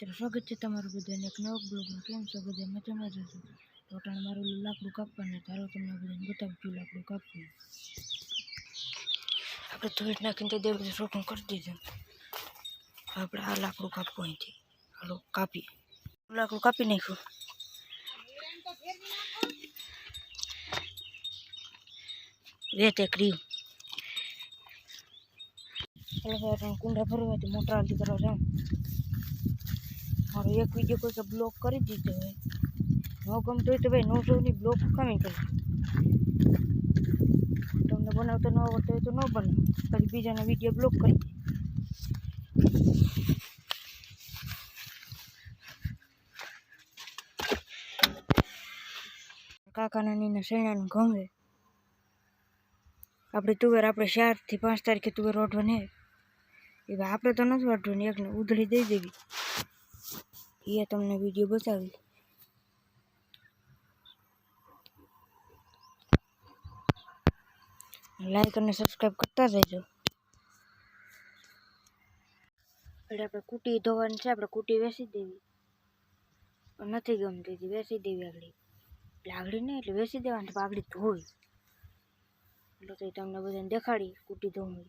મિત્રો સ્વાગત છે તમારું બધાને એક નવો બ્લોગમાં કેમ છો બધા? મજામાં જશો તો મારું લાકડું કાપવાના તારો તમને બધાને બતાવજો લાકડું કાપવું. આપણે ધોઈ નાખીને તે બધું રોટું કરી દીધું. આપણે આ લાકડું કાપવું અહીંથી. હાલો કાપી લાકડું કાપી નાખ્યું. રેતે ક્રીમ કુંડા ભરવાથી મોટા આલતી કરવા જાઉં. મારો એક વીડિયો કોઈ બ્લોક કરી દીધો હોય. ન ગમતો હોય તો ભાઈ નો જોની બ્લોક કમી કરી તમને બનાવતો ન આવડતો હોય તો ન બનાવ. પછી બીજાના વીડિયો બ્લોક કરી કાકાના નીના શેણાનું ગમે આપણે તુવેર આપણે ચારથી પાંચ તારીખે તુવેર ઓઢવાની એ આપણે તો નથી ઓઢવાની એકને ઉધળી દઈ દેવી. એ તમને વીડિયો બતાવી. લાઈક અને સબસ્ક્રાઈબ કરતા જજો એટલે આપણે કુટી ધોવાની છે, આપણે કુટી વેચી દેવી. નથી ગમતી હતી વેચી દેવી આગળ. એટલે આગળી નહીં, એટલે વેચી દેવાની આગળી ધોઈ એટલે તો તમને બધાને દેખાડી કુટી ધોવી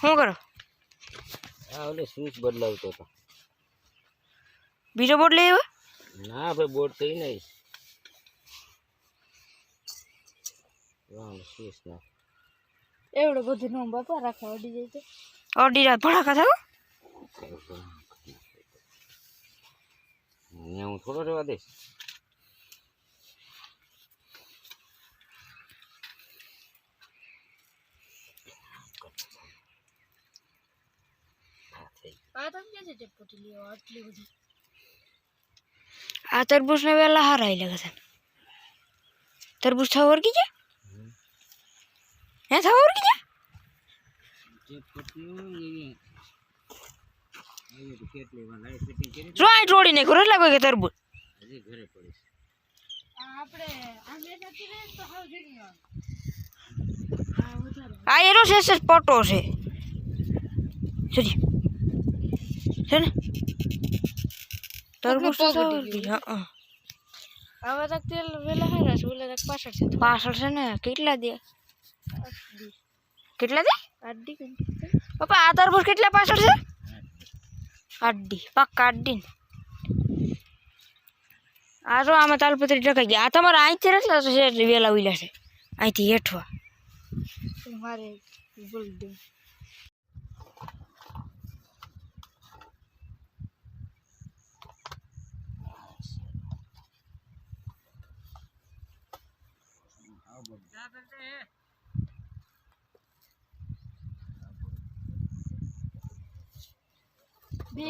શું કરો? આ ઓલે સ્વિચ બદલાવતો હતો. બીજો બોર્ડ લઈ આવ્યો? ના ભાઈ બોર્ડ તો નહીં નહીં સ્વિચ ના. એવડો બધો નો બાપા રાખવા અડી જાય તો. અડી જાય ભડાકા થાવ અહીંયા હું થોડો રહેવા દઈશ. આ થઈ આ તરબૂચ ને વેલા હારા આઈ લાગે છે તરબૂચ થાવ ઓરકી જા હે થાવ ઓરકી જા કેટલી વાર લાઈટ ફિટિંગ કરી જો આ રોડી ને કરો લાગે કે તરબૂચ હજી ઘરે પડીશ આ એનો છે પટો છે. સરી છે ને. તરબૂચ હા હવે તક તેલ વેલા હારા છે ઓલા તક પાછળ છે પાછળ છે ને કેટલા દે? કેટલા દે? આડી પપ્પા આ તરબૂચ કેટલા પાછળ છે? આડી પક્કા આડી આ જો આમાં તાલપત્રી ટકાઈ ગયા. આ તમારા અહીંથી કેટલા છે વેલા ઉઈલા છે. અહીંથી હેઠવા. મારે બોલ દે બે